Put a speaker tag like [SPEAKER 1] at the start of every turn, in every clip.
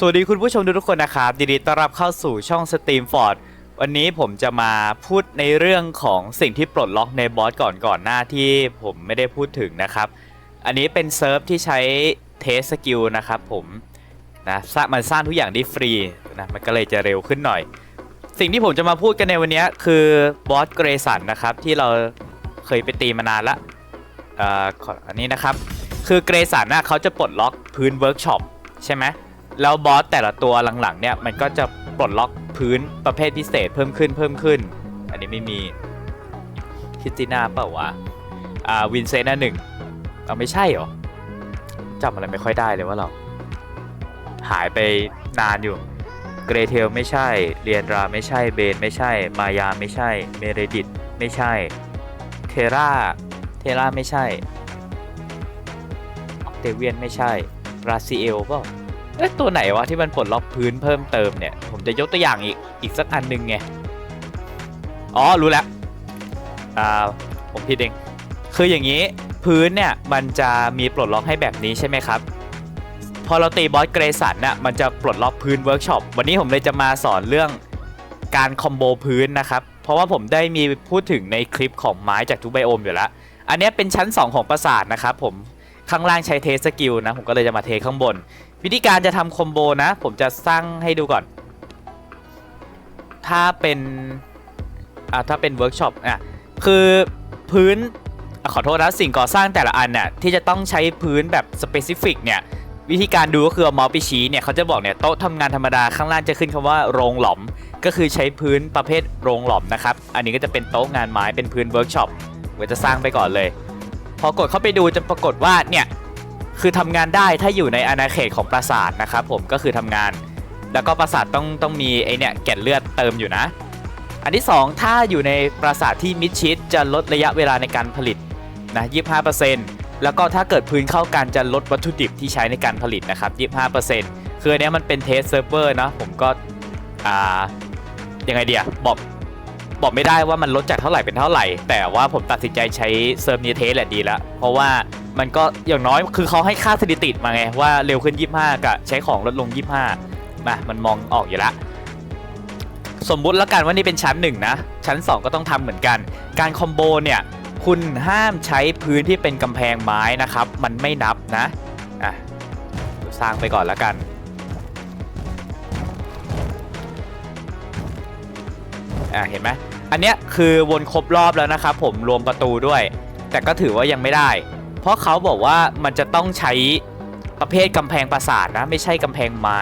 [SPEAKER 1] สวัสดีคุณผู้ชมทุกคนนะครับยินดีต้อนรับเข้าสู่ช่องสตรีมฟอร์ดวันนี้ผมจะมาพูดในเรื่องของสิ่งที่ปลดล็อกในบอสก่อนก่อนหน้าที่ผมไม่ได้พูดถึงนะครับ อันนี้เป็นเซิร์ฟที่ใช้เทสสกิลนะครับผมนะสร้างมันสร้างทุกอย่างได้ฟรีนะมันก็เลยจะเร็วขึ้นหน่อย สิ่งที่ผมจะมาพูดกันในวันนี้คือบอสเกรสันนะครับที่เราเคยไปตีมานานละอ่อขออันนี้นะครับ คือเกรสันน่ะเขาจะปลดล็อกพื้นเวิร์กช็อปใช่ไหม แล้วบอสแต่ละตัวหลังๆเนี่ยมันก็จะปลดล็อกพื้นประเภทพิเศษเพิ่มขึ้นเพิ่มขึ้น อันนี้ไม่มีคริสติน่าเปล่าวะอ่าวินเซนต์น่ะหนึ่งเอาไม่ใช่เหรอจำอะไรไม่ค่อยได้เลยว่าเรา หายไปนานอยู่เกรเทลไม่ใช่ เรียนราไม่ใช่เบนไม่ใช่ มายาไม่ใช่ เมเรดิตไม่ใช่ เทราเทราไม่ใช่ออกเตเวียนไม่ใช่ราซิเอลเปล่า เอ๊ะตัวไหนวะที่มันปลดล็อกพื้นเพิ่มเติมเนี่ย ผมจะยกตัวอย่างอีกอีกสักอันหนึ่งไง อ๋อรู้แล้ว อ่าผมผิดเอง คืออย่างนี้พื้นเนี่ยมันจะมีปลดล็อกให้แบบนี้ใช่ไหมครับ พอเราตีบอสเกรสันน่ะมันจะปลดล็อกพื้นเวิร์กช็อปวันนี้ผมเลยจะมาสอนเรื่องการคอมโบพื้นนะครับ เพราะว่าผมได้มีพูดถึงในคลิปของไม้จากทุกไบโอมอยู่แล้ว อันนี้เป็นชั้น 2 ของปราสาทนะครับผมข้างล่างใช้เทสสกิลนะ ผมก็เลยจะมาเทข้างบน วิธีการจะทำคอมโบนะ ผมจะสร้างให้ดูก่อน ถ้าเป็นอ่าถ้าเป็นเวิร์กช็อปอะคือพื้นอขอโทษนะสิ่งก่อสร้างแต่ละอันน่ะที่จะต้องใช้พื้นแบบสเปซิฟิกเนี่ยวิธีการดูก็คือเอามาส์ไปชี้เนี่ยเขาจะบอกเนี่ยโต๊ะทำงานธรรมดาข้างล่างจะขึ้นคำว่าโรงหลอม ก็คือใช้พื้นประเภทโรงหลอมนะครับ อันนี้ก็จะเป็นโต๊ะงานไม้เป็นพื้นเวิร์กช็อปเดี๋ยวจะสร้างไปก่อนเลย พอกดเข้าไปดูจะปรากฏว่าเนี่ย คือทำงานได้ถ้าอยู่ในอาณาเขตของปราสาทนะครับผมก็คือทำงาน แล้วก็ปราสาทต้องต้องมีไอเนี่ยแก่นเลือดเติมอยู่นะ อันที่ 2 ถ้าอยู่ในปราสาทที่มิดชิดจะลดระยะเวลาในการผลิตนะ25%แล้วก็ถ้าเกิดพื้นเข้ากันจะลดวัตถุดิบที่ใช้ในการผลิตนะครับ25%คืออันเนี้ยมันเป็นเทสเซิร์ฟเวอร์นะผมก็อ่ายังไงเดียบอกบอกไม่ได้ว่ามันลดจากเท่าไหร่เป็นเท่าไหร่ แต่ว่าผมตัดสินใจใช้เซิร์ฟนี้เทสแหละดีล้วเพราะว่า มันก็อย่างน้อยคือเขาให้ค่าสถิติมาไง ว่าเร็วขึ้น 25 กับใช้ของลดลง 25มามันมองออกอยู่ล้วสมมุติแล้วกันว่านี่เป็นชั้น1นะชั้น 2 ก็ต้องทำเหมือนกัน การคอมโบเนี่ยคุณห้ามใช้พื้นที่เป็นกำแพงไม้นะครับ มันไม่นับนะอะสร้างไปก่อนแล้วกันอะเห็นไหมอันเนี้ยคือวนครบรอบแล้วนะครับผมรวมประตูด้วย แต่ก็ถือว่ายังไม่ได้ เพราะเขาบอกว่ามันจะต้องใช้ประเภทกำแพงปราสาทนะ ไม่ใช่กำแพงไม้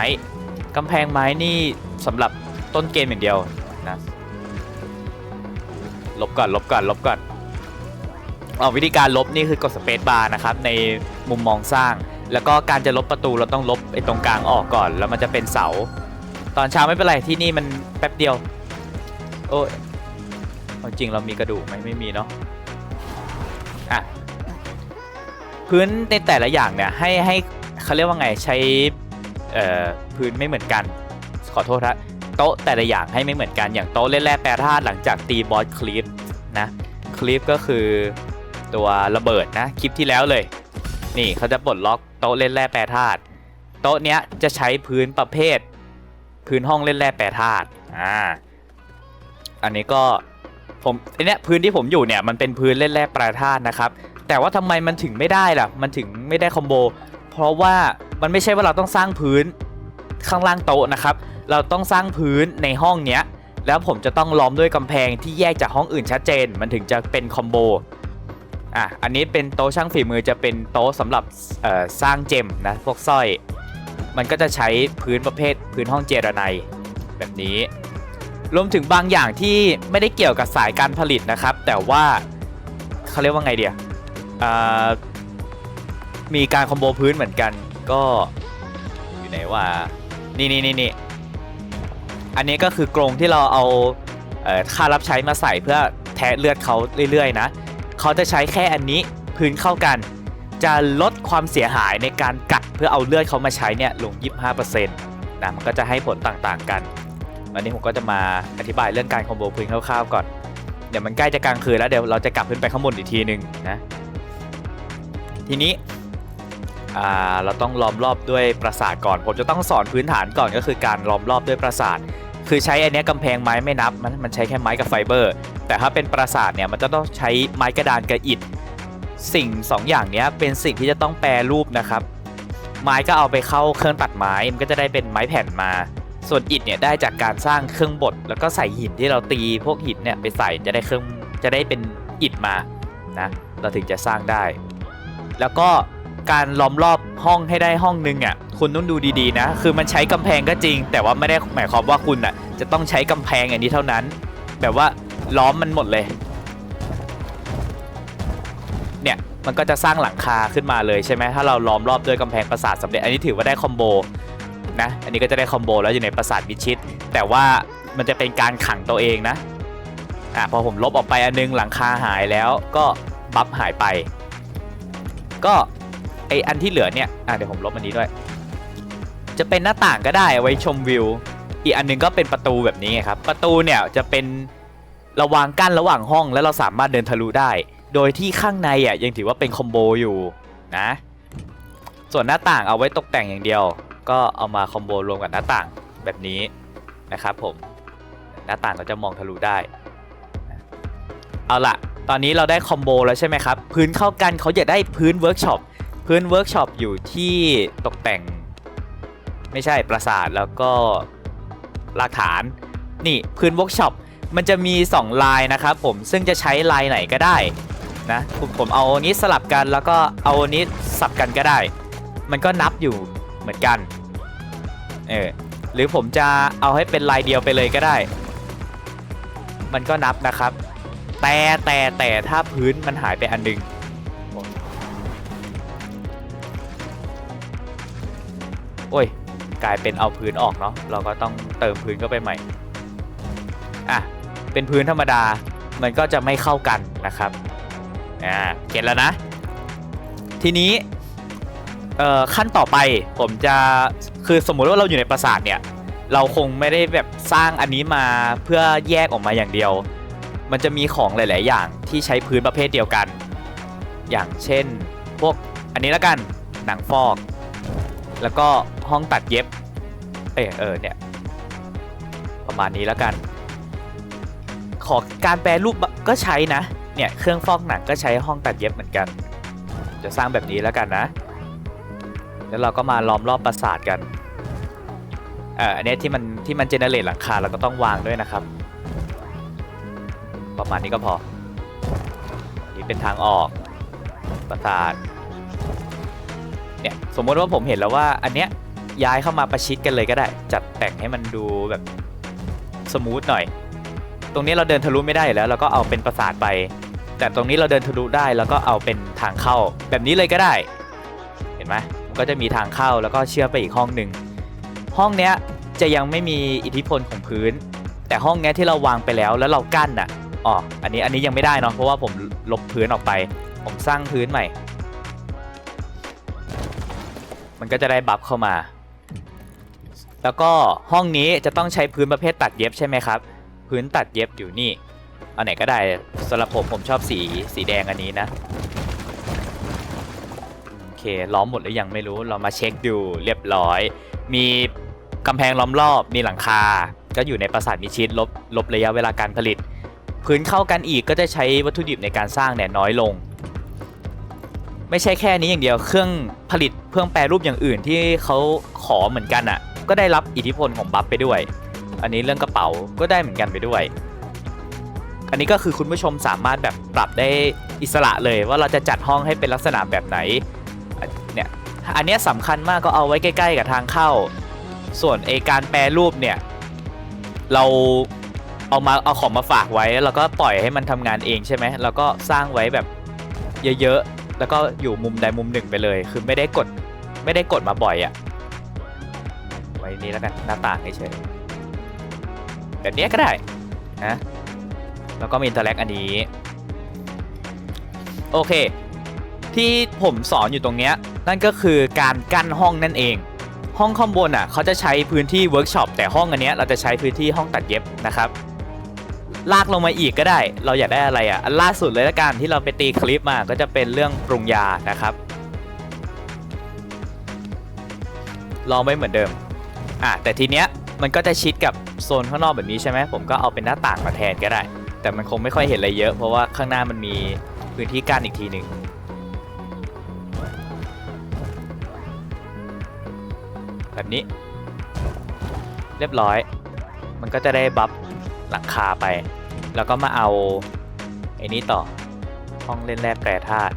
[SPEAKER 1] กำแพงไม้นี่สำหรับต้นเกมอย่างเดียวนะลบก่อนลบก่อนลบก่อนเอาวิธีการลบนี่คือกดสเปซบาร์นะครับในมุมมองสร้าง แล้วก็การจะลบประตูเราต้องลบไอ้ตรงกลางออกก่อน แล้วมันจะเป็นเสา ตอนเช้าไม่เป็นไรที่นี่มันแป๊บเดียว โอ้ยจริงเรามีกระดูกไหมไม่มีเนาะอะ พื้นในแต่ละอย่างเนี่ยให้ให้เขาเรียกว่าไงใช้พื้นไม่เหมือนกัน ขอโทษครับโต๊ะแต่ละอย่างให้ไม่เหมือนกันอย่างโต๊ะเล่นแร่แปรธาตุหลังจากตีบอสคลิปนะคลิปก็คือตัวระเบิดนะคลิปที่แล้วเลย นี่เขาจะปลดล็อกโต๊ะเล่นแร่แปรธาตุโต๊ะเนี้ยจะใช้พื้นประเภท พื้นห้องเล่นแร่แปรธาตุอ่าอันนี้ก็ผมไอเนี้ยพื้นที่ผมอยู่เนี่ยมันเป็นพื้นเล่นแร่แปรธาตุนะครับ แต่ว่าทำไมมันถึงไม่ได้ล่ะ มันถึงไม่ได้คอมโบ เพราะว่ามันไม่ใช่ว่าเราต้องสร้างพื้นข้างล่างโต๊ะนะครับ เราต้องสร้างพื้นในห้องเนี้ย แล้วผมจะต้องล้อมด้วยกำแพงที่แยกจากห้องอื่นชัดเจน มันถึงจะเป็นคอมโบ อะ อันนี้เป็นโต๊ะช่างฝีมือจะเป็นโต๊ะสำหรับสร้างเจมนะ พวกสร้อย มันก็จะใช้พื้นประเภทพื้นห้องเจรไนแบบนี้รวมถึงบางอย่างที่ไม่ได้เกี่ยวกับสายการผลิตนะครับ แต่ว่าเขาเรียกว่าไงเดีย มีการคอมโบพื้นเหมือนกัน ก็อยู่ไหนว่า นี่นี่นี่นี่อันนี้ก็คือกรงที่เราเอาค่ารับใช้มาใส่เพื่อแทะเลือดเขาเรื่อยๆนะเขาจะใช้แค่อันนี้พื้นเข้ากัน จะลดความเสียหายในการกัดเพื่อเอาเลือดเขามาใช้เนี่ยลง 25%นะมันก็จะให้ผลต่างๆกัน วันนี้ผมก็จะมาอธิบายเรื่องการคอมโบพื้นคร่าวๆก่อน เดี๋ยวมันใกล้จะกลางคืนแล้วเดี๋ยวเราจะกลับขึ้นไปข้างบนอีกทีหนึ่งนะ ทีนี้เราต้องล้อมรอบด้วยปราสาทก่อน ผมจะต้องสอนพื้นฐานก่อนก็คือการล้อมรอบด้วยปราสาท คือใช้อันนี้กำแพงไม้ไม่นับ มันมันใช้แค่ไม้กับไฟเบอร์ แต่ถ้าเป็นปราสาทเนี่ยมันจะต้องใช้ไม้กระดานกับอิฐ สิ่งสองอย่างนี้เป็นสิ่งที่จะต้องแปรรูปนะครับ ไม้ก็เอาไปเข้าเครื่องตัดไม้ มันก็จะได้เป็นไม้แผ่นมา ส่วนอิฐเนี่ยได้จากการสร้างเครื่องบด แล้วก็ใส่หินที่เราตีพวกหินเนี่ยไปใส่จะได้เครื่องจะได้เป็นอิฐมานะ เราถึงจะสร้างได้ แล้วก็การล้อมรอบห้องให้ได้ห้องนึงอะคุณต้องดูดีๆนะ คือมันใช้กำแพงก็จริง แต่ว่าไม่ได้หมายความว่าคุณอะจะต้องใช้กำแพงอันนี้เท่านั้น แบบว่าล้อมมันหมดเลย เนี่ยมันก็จะสร้างหลังคาขึ้นมาเลยใช่ไหมถ้าเราล้อมรอบด้วยกำแพงปราสาทสำเร็จอันนี้ถือว่าได้คอมโบนะอันนี้ก็จะได้คอมโบแล้วอยู่ในปราสาทมิชิดแต่ว่ามันจะเป็นการขังตัวเองนะอะพอผมลบออกไปอันนึงหลังคาหายแล้วก็บัฟหายไป ก็ไออันที่เหลือเนี่ยอะเดี๋ยวผมลบอันนี้ด้วย จะเป็นหน้าต่างก็ได้ไว้ชมวิว อีกอันหนึงก็เป็นประตูแบบนี้ไงครับ ประตูเนี่ยจะเป็นระวางกั้นระหว่างห้องแล้วเราสามารถเดินทะลุได้ โดยที่ข้างในอะยังถือว่าเป็นคอมโบอยู่นะ ส่วนหน้าต่างเอาไว้ตกแต่งอย่างเดียว ก็เอามาคอมโบรวมกับหน้าต่างแบบนี้นะครับผมหน้าต่างเราจะมองทะลุได้ เอาละ ตอนนี้เราได้คอมโบแล้วใช่ไหมครับ พื้นเข้ากันเขาอยากได้พื้นเวิร์กช็อปพื้นเวิร์กช็อปอยู่ที่ตกแต่ง ไม่ใช่ปราสาทแล้วก็รากฐาน นี่พื้นเวิร์กช็อปมันจะมี 2 ลายนะครับผมซึ่งจะใช้ลายไหนก็ได้นะผมผมเอาอันนี้สลับกันแล้วก็เอาอันนี้สับกันก็ได้ มันก็นับอยู่เหมือนกันเออหรือผมจะเอาให้เป็นลายเดียวไปเลยก็ได้ มันก็นับนะครับ แต่แต่แต่ถ้าพื้นมันหายไปอันหนึงโอ้ย กลายเป็นเอาพื้นออกเนาะเราก็ต้องเติมพื้นเข้าไปใหม่อะเป็นพื้นธรรมดามันก็จะไม่เข้ากันนะครับอ่าเก็ตแล้วนะ ทีนี้เอ่อขั้นต่อไปผมจะคือสมมุติว่าเราอยู่ในปราสาทเนี่ย เราคงไม่ได้แบบสร้างอันนี้มาเพื่อแยกออกมาอย่างเดียว มันจะมีของหลาย ๆ อย่างที่ใช้พื้นประเภทเดียวกัน อย่างเช่น พวกอันนี้แล้วกันหนังฟอก แล้วก็ห้องตัดเย็บ เออเออเนี่ยประมาณนี้แล้วกัน ขอการแปลรูปก็ใช้นะ เนี่ยเครื่องฟอกหนังก็ใช้ห้องตัดเย็บเหมือนกัน จะสร้างแบบนี้แล้วกันนะ แล้วเราก็มาล้อมรอบปราสาทกันเอออันนี้ที่มันที่มันเจเนเรตหลังคาเราก็ต้องวางด้วยนะครับ ประมาณนี้ก็พอนนี้เป็นทางออกปราสาทเนี่ยสมมติว่าผมเห็นแล้วว่าอันเนี้ยย้ายเข้ามาประชิดกันเลยก็ได้ จัดแต่งให้มันดูแบบสมูทหน่อย ตรงนี้เราเดินทะลุไม่ได้แล้วเราก็เอาเป็นปราสาทไป แต่ตรงนี้เราเดินทะลุได้แล้วก็เอาเป็นทางเข้าแบบนี้เลยก็ได้ เห็นไหมมันก็จะมีทางเข้าแล้วก็เชื่อมไปอีกห้องหนึ่งห้องเนี้ยจะยังไม่มีอิทธิพลของพื้น แต่ห้องเนี้ยที่เราวางไปแล้วแล้วเรากั้นอะ อ๋ออันนี้อันนี้ยังไม่ได้เนาะเพราะว่าผมลบพื้นออกไป ผมสร้างพื้นใหม่ มันก็จะได้บัฟเข้ามา แล้วก็ห้องนี้จะต้องใช้พื้นประเภทตัดเย็บใช่ไหมครับ พื้นตัดเย็บอยู่นี่เอาไหนก็ได้สำหรับผมผมชอบสีสีแดงอันนี้นะโอเคล้อมหมดหรือยังไม่รู้เรามาเช็คดูเรียบร้อย มีกำแพงล้อมรอบมีหลังคา ก็อยู่ในปราสาทมิชิดลบลบระยะเวลาการผลิต พื้นเข้ากันอีกก็จะใช้วัตถุดิบในการสร้างเนี่ยน้อยลง ไม่ใช่แค่นี้อย่างเดียวเครื่องผลิตเครื่องแปรรูปอย่างอื่นที่เขาขอเหมือนกันอะ ก็ได้รับอิทธิพลของบัฟไปด้วย อันนี้เรื่องกระเป๋าก็ได้เหมือนกันไปด้วย อันนี้ก็คือคุณผู้ชมสามารถแบบปรับได้อิสระเลยว่าเราจะจัดห้องให้เป็นลักษณะแบบไหนเนี่ยอันนี้สำคัญมากก็เอาไว้ใกล้ ๆ กับทางเข้า ส่วนเอการแปรรูปเนี่ยเรา เอามาเอาของมาฝากไว้แล้วเราก็ปล่อยให้มันทำงานเองใช่ไหมเราก็สร้างไว้แบบเยอะๆแล้วก็อยู่มุมใดมุมหนึ่งไปเลย คือไม่ได้กดไม่ได้กดมาบ่อยอะไว้นี้แล้วกันหน้าต่างเฉยแบบนี้ก็ได้นะแล้วก็มีอินเทอร์แลกอันนี้ โอเค ที่ผมสอนอยู่ตรงเนี้ยนั่นก็คือการกั้นห้องนั่นเองห้องข้างบนอะเขาจะใช้พื้นที่เวิร์กช็อปแต่ห้องอันเนี้ยเราจะใช้พื้นที่ห้องตัดเย็บนะครับ ลากลงมาอีกก็ได้ เราอยากได้อะไรอะอันล่าสุดเลยละกันที่เราไปตีคลิปมาก็จะเป็นเรื่องปรุงยานะครับ ลองไม่เหมือนเดิมอะแต่ทีเนี้ยมันก็จะชิดกับโซนข้างนอกแบบนี้ใช่ไหมผมก็เอาเป็นหน้าต่างมาแทนก็ได้ แต่มันคงไม่ค่อยเห็นอะไรเยอะ เพราะว่าข้างหน้ามันมีพื้นที่กั้นอีกทีหนึ่งแบบนี้ เรียบร้อย มันก็จะได้บัฟ หลังคาไป แล้วก็มาเอาไอ้นี้ต่อห้องเล่นแร่แปรธาตุ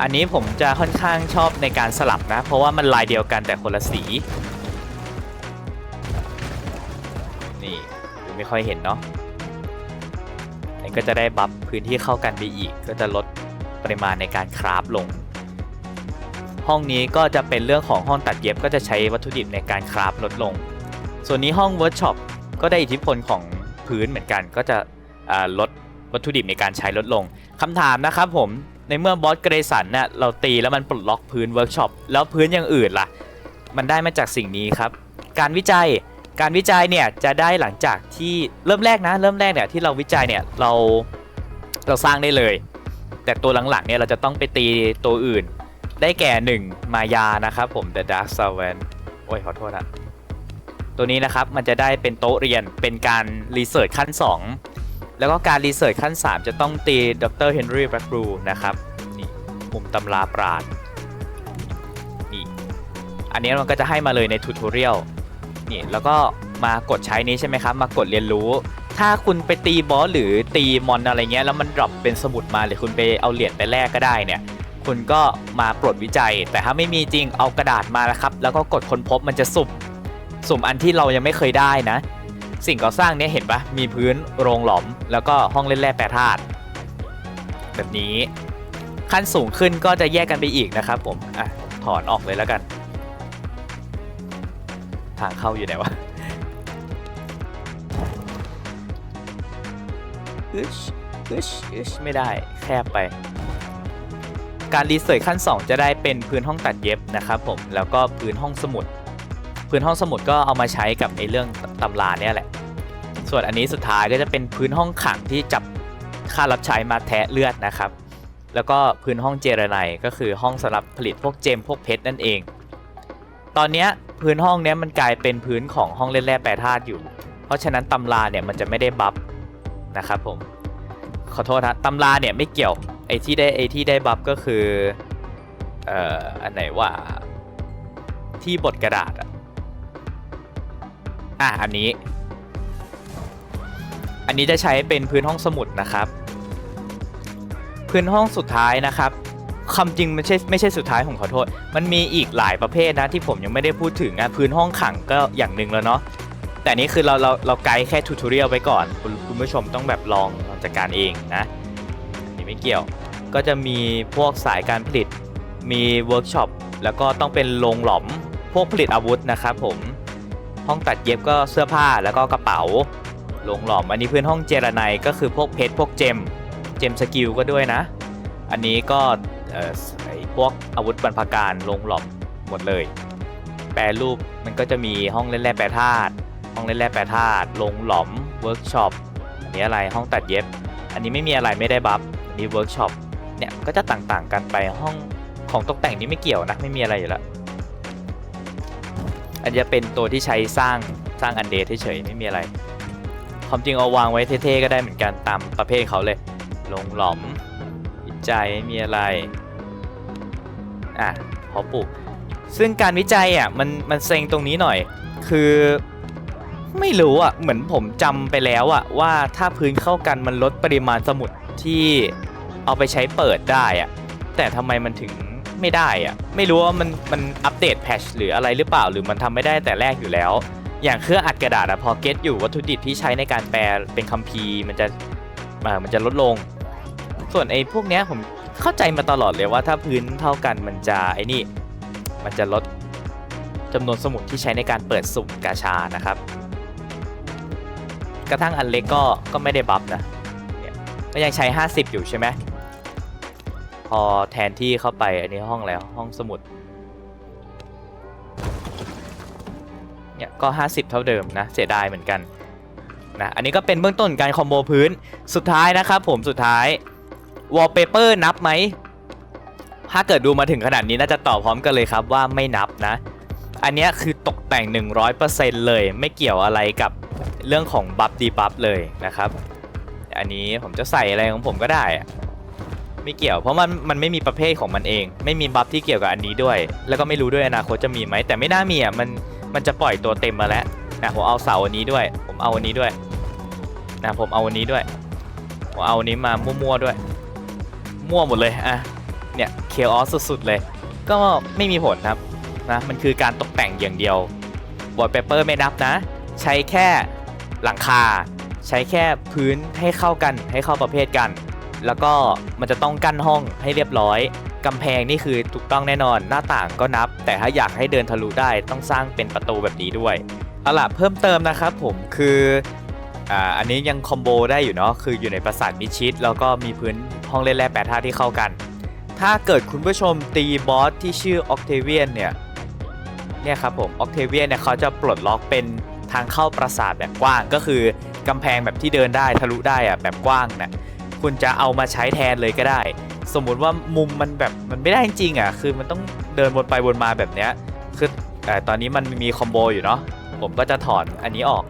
[SPEAKER 1] อันนี้ผมจะค่อนข้างชอบในการสลับนะ เพราะว่ามันลายเดียวกันแต่คนละสีนี่ดูไม่ค่อยเห็นเนาะอันนี้ก็จะได้บัฟพื้นที่เข้ากันไปอีก ก็จะลดปริมาณในการคราฟลง ห้องนี้ก็จะเป็นเรื่องของห้องตัดเย็บก็จะใช้วัตถุดิบในการคราฟลดลง ส่วนนี้ห้องเวิร์กช็อป ก็ได้อิทธิพลของพื้นเหมือนกัน ก็จะลดวัตถุดิบในการใช้ลดลงคำถามนะครับผมในเมื่อบอสเกรสันเนี่ยเราตีแล้วมันปลดล็อกพื้นเวิร์กช็อปแล้วพื้นอย่างอื่นล่ะ มันได้มาจากสิ่งนี้ครับ การวิจัยการวิจัยเนี่ยจะได้หลังจากที่เริ่มแรกนะ เริ่มแรกเนี่ยที่เราวิจัยเนี่ยเราเราสร้างได้เลย แต่ตัวหลังๆเนี่ยเราจะต้องไปตีตัวอื่น ได้แก่ 1 มายานะครับผม The Dark Servant โอ้ยขอโทษนะ ตัวนี้นะครับมันจะได้เป็นโต๊ะเรียนเป็นการรีเสิร์ชขั้น 2 แล้วก็การรีเสิร์ชขั้น 3 จะต้องตีดรเฮนรี่แบล็กบรูนะครับนี่มุมตำราปราดนี่อันนี้มันก็จะให้มาเลยในทูทอเรียลนี่แล้วก็มากดใช้นี้ใช่ไหมครับ มากดเรียนรู้ ถ้าคุณไปตีบอสหรือตีมอนอะไรเงี้ยแล้วมันดรอปเป็นสมุดมาหรือคุณไปเอาเหรียญไปแลกก็ได้เนี่ยคุณก็มาปลดวิจัย แต่ถ้าไม่มีจริงเอากระดาษมาแล้วครับ แล้วก็กดค้นพบมันจะสุ่ม สุ่มอันที่เรายังไม่เคยได้นะ สิ่งก่อสร้างเนี้ยเห็นปะมีพื้นโรงหลอม แล้วก็ห้องเล่นแร่แปรธาตุแบบนี้ขั้นสูงขึ้นก็จะแยกกันไปอีกนะครับผมอะถอนออกเลยแล้วกัน ทางเข้าอยู่ไหนวะอึชอึชอึชไม่ได้แคบไป การรีเสิร์ชขั้น 2 จะได้เป็นพื้นห้องตัดเย็บนะครับผมแล้วก็พื้นห้องสมุด พื้นห้องสมุดก็เอามาใช้กับไอ้เรื่องตำราเนี่ยแหละ ส่วนอันนี้สุดท้ายก็จะเป็นพื้นห้องขังที่จับค่ารับใช้มาแทะเลือดนะครับ แล้วก็พื้นห้องเจรไนก็คือห้องสำหรับผลิตพวกเจมพวกเพชรนั่นเอง ตอนนี้พื้นห้องเนี้ยมันกลายเป็นพื้นของห้องเล่นแร่แปรธาตุอยู่ เพราะฉะนั้นตำราเนี่ยมันจะไม่ได้บัฟนะครับผมขอโทษนะตำราเนี่ยไม่เกี่ยวไอ้ที่ได้ไอ้ที่ได้บัฟก็คือเอ่ออันไหนว่าที่บทกระดาษอะ อะอันนี้ อันนี้จะใช้เป็นพื้นห้องสมุดนะครับ พื้นห้องสุดท้ายนะครับคำจริงไม่ใช่ไม่ใช่สุดท้ายผมขอโทษ มันมีอีกหลายประเภทนะที่ผมยังไม่ได้พูดถึงนะพื้นห้องขังก็อย่างหนึ่งแล้วเนาะแต่นี่คือเราเราเราไกด์แค่ทูทอเรียลไว้ก่อน คุณคุณผู้ชมต้องแบบลองลองจัดการเองนะนนี่ไม่เกี่ยวก็จะมีพวกสายการผลิตมีเวิร์กช็อปแล้วก็ต้องเป็นโรงหลอมพวกผลิตอาวุธนะครับผม ห้องตัดเย็บก็เสื้อผ้าแล้วก็กระเป๋าโรงหลอมอันนี้พื้นห้องเจรไนก็คือพวกเพชรพวกเจม เจมสกิลก็ด้วยนะ อันนี้ก็เอ่อไอ้พวกอาวุธบรรพการโรงหลอมหมดเลย แปรรูปมันก็จะมีห้องเล่นแร่แปรธาตุห้องเล่นแร่แปรธาตุโรงหลอมเวิร์กช็อปอันนี้อะไรห้องตัดเย็บ อันนี้ไม่มีอะไรไม่ได้บัฟอันนี้เวิร์กช็อปเนี่ยก็จะต่างๆกันไปห้องของตกแต่งนี้ไม่เกี่ยวนะไม่มีอะไรอยู่แล้ว อันนี้จะเป็นตัวที่ใช้สร้างสร้างอันเดทเฉยๆไม่มีอะไร ความจริงเอาวางไว้เท่ๆก็ได้เหมือนกันตามประเภทเขาเลย ลงหลอมวิจัยไม่มีอะไร อะพอปลูก ซึ่งการวิจัยอะมันมันเซ็งตรงนี้หน่อย คือไม่รู้อะเหมือนผมจำไปแล้วอะว่าถ้าพื้นเข้ากันมันลดปริมาณสมุดที่เอาไปใช้เปิดได้อะแต่ทำไมมันถึง ไม่ได้อะไม่รู้ว่ามันมันอัปเดตแพชหรืออะไรหรือเปล่าหรือมันทำไม่ได้แต่แรกอยู่แล้ว อย่างเครื่องอัดกระดาษอะพอเก็ตอยู่วัตถุดิบที่ใช้ในการแปลเป็นคัมภีร์มันจะอ่ามันจะลดลง ส่วนไอ้พวกเนี้ยผมเข้าใจมาตลอดเลยว่าถ้าพื้นเท่ากันมันจะไอ้นี่มันจะลดจำนวนสมุดที่ใช้ในการเปิดสุ่มกาชานะครับ กระทั่งอันเล็กก็ก็ไม่ได้บัฟนะก็ยังใช้ 50 อยู่ใช่ไหม พอแทนที่เข้าไปอันนี้ห้องแล้วห้องสมุดเนี่ยก็ 50 เท่าเดิมนะเสียดายเหมือนกันนะอันนี้ก็เป็นเบื้องต้นการคอมโบพื้นสุดท้ายนะครับผมสุดท้ายวอลเปเปอร์นับไหมถ้าเกิดดูมาถึงขนาดนี้น่าจะตอบพร้อมกันเลยครับว่าไม่นับนะ อันนี้คือตกแต่ง 100%เลย ไม่เกี่ยวอะไรกับเรื่องของบัฟดีบัฟเลยนะครับ อันนี้ผมจะใส่อะไรของผมก็ได้ ไม่เกี่ยว เพราะมันมันไม่มีประเภทของมันเอง ไม่มีบัฟที่เกี่ยวกับอันนี้ด้วย แล้วก็ไม่รู้ด้วยอนาคตจะมีไหมแต่ไม่น่ามีอะมันมันจะปล่อยตัวเต็มมาแล้วนะผมเอาเสาอันนี้ด้วย ผมเอาอันนี้ด้วยนะผมเอาอันนี้ด้วยผมเอาอันนี้มามั่วๆด้วย มั่วหมดเลยอะเนี่ยเคออสสุดๆเลย ก็ไม่มีผลครับนะมันคือการตกแต่งอย่างเดียววอลเปเปอร์ไม่นับนะ ใช้แค่หลังคา ใช้แค่พื้นให้เข้ากันให้เข้าประเภทกัน แล้วก็มันจะต้องกั้นห้องให้เรียบร้อยกำแพงนี่คือถูกต้องแน่นอนหน้าต่างก็นับ แต่ถ้าอยากให้เดินทะลุได้ต้องสร้างเป็นประตูแบบนี้ด้วยเอาล่ะเพิ่มเติมนะครับผมคืออ่าอันนี้ยังคอมโบได้อยู่เนาะคืออยู่ในปราสาทมิชิดแล้วก็มีพื้นห้องเล่นแร่แปรธาตุที่เข้ากัน ถ้าเกิดคุณผู้ชมตีบอสที่ชื่อออกเทเวียนเนี่ยเนี่ยครับผมออกเทเวียนเนี่ยเขาจะปลดล็อกเป็นทางเข้าปราสาทแบบกว้างก็คือกำแพงแบบที่เดินได้ทะลุได้อะแบบกว้างเนี่ย คุณจะเอามาใช้แทนเลยก็ได้ สมมุติว่ามุมมันแบบมันไม่ได้จริงอะคือมันต้องเดินวนไปวนมาแบบเนี้ยคือแต่ตอนนี้มันมีคอมโบอยู่เนาะผมก็จะถอนอันนี้ออก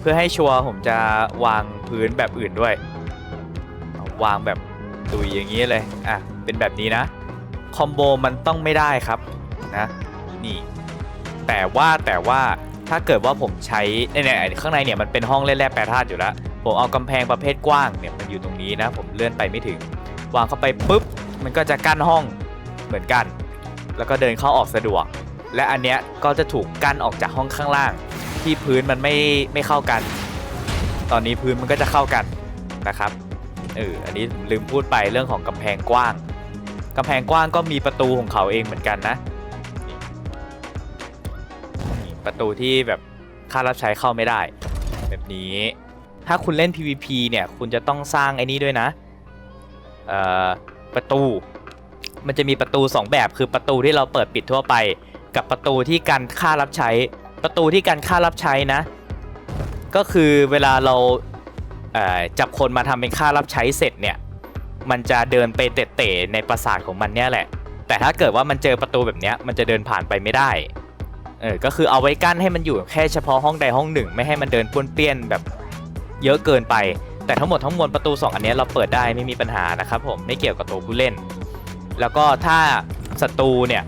[SPEAKER 1] เพื่อให้ชัวร์ผมจะวางพื้นแบบอื่นด้วย วางแบบตุยอย่างนี้เลยอะเป็นแบบนี้นะ คอมโบมันต้องไม่ได้ครับนะนี่แต่ว่าแต่ว่า ถ้าเกิดว่าผมใช้เนี่ยข้างในเนี่ยมันเป็นห้องเล่นแร่แปรธาตุอยู่แล้ว ผมเอากำแพงประเภทกว้างเนี่ยมันอยู่ตรงนี้นะ ผมเลื่อนไปไม่ถึง วางเข้าไปปุ๊บ มันก็จะกั้นห้องเหมือนกัน แล้วก็เดินเข้าออกสะดวก และอันเนี้ยก็จะถูกกั้นออกจากห้องข้างล่าง ที่พื้นมันไม่ไม่เข้ากัน ตอนนี้พื้นมันก็จะเข้ากันนะครับเอออันนี้ผมลืมพูดไปเรื่องของกำแพงกว้างกำแพงกว้างก็มีประตูของเขาเองเหมือนกันนะ ประตูที่แบบค่ารับใช้เข้าไม่ได้ แบบนี้ ถ้าคุณเล่น PVP เนี่ยคุณจะต้องสร้างไอ้นี้ด้วยนะเอ่อประตู มันจะมีประตู 2 แบบคือประตูที่เราเปิดปิดทั่วไป กับประตูที่กันค่ารับใช้ ประตูที่กันค่ารับใช้นะ ก็คือเวลาเราเจับคนมาทำเป็นค่ารับใช้เสร็จเนี่ย มันจะเดินไปเตะๆในปราสาทของมันเนี่ยแหละ แต่ถ้าเกิดว่ามันเจอประตูแบบเนี้ยมันจะเดินผ่านไปไม่ได้ เออก็คือเอาไว้กั้นให้มันอยู่แค่เฉพาะห้องใดห้องหนึ่ง ไม่ให้มันเดินป้วนเปี้ยนแบบเยอะเกินไป แต่ทั้งหมดทั้งมวลประตู 2 อันนี้เราเปิดได้ไม่มีปัญหานะครับผมไม่เกี่ยวกับตัวผู้เล่น แล้วก็ถ้าศัตรูเนี่ย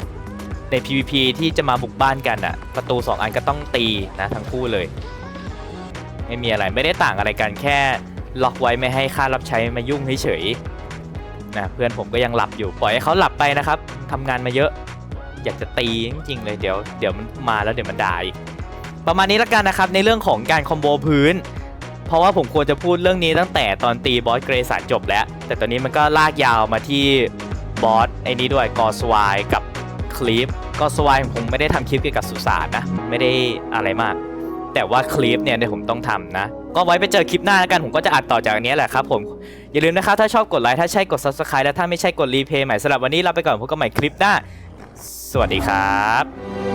[SPEAKER 1] ใน PVP ที่จะมาบุกบ้านกันอะประตู 2 อันก็ต้องตีนะทั้งคู่เลย ไม่มีอะไรไม่ได้ต่างอะไรกันแค่ล็อกไว้ไม่ให้ค่ารับใช้มายุ่งเฉยๆนะเพื่อนผมก็ยังหลับอยู่ปล่อยให้เขาหลับไปนะครับทำงานมาเยอะ อยากจะตีจริงๆเลยเดี๋ยวเดี๋ยวมันมาแล้วเดี๋ยวมันด่าอีกประมาณนี้ละกันนะครับในเรื่องของการคอมโบพื้น เพราะว่าผมควรจะพูดเรื่องนี้ตั้งแต่ตอนตีบอสเกรสันจบแล้ว แต่ตอนนี้มันก็ลากยาวมาที่บอสไอ้นี้ด้วยกอสวายกับคลิปกอสวายผมไม่ได้ทำคลิปเกี่ยวกับสุสานนะ ไม่ได้อะไรมาก แต่ว่าคลิปเนี่ยเดี๋ยวผมต้องทำนะ ก็ไว้ไปเจอคลิปหน้าแล้วกันผมก็จะอัดต่อจากอันนี้แหละครับผมอย่าลืมนะครับถ้าชอบกดไลค์ถ้าใช่กด subscribe และถ้าไม่ใช่กดรีเพย์ใหม่สำหรับวันนี้ลาไปก่อนพบกันใหม่คลิปหน้า สวัสดีครับ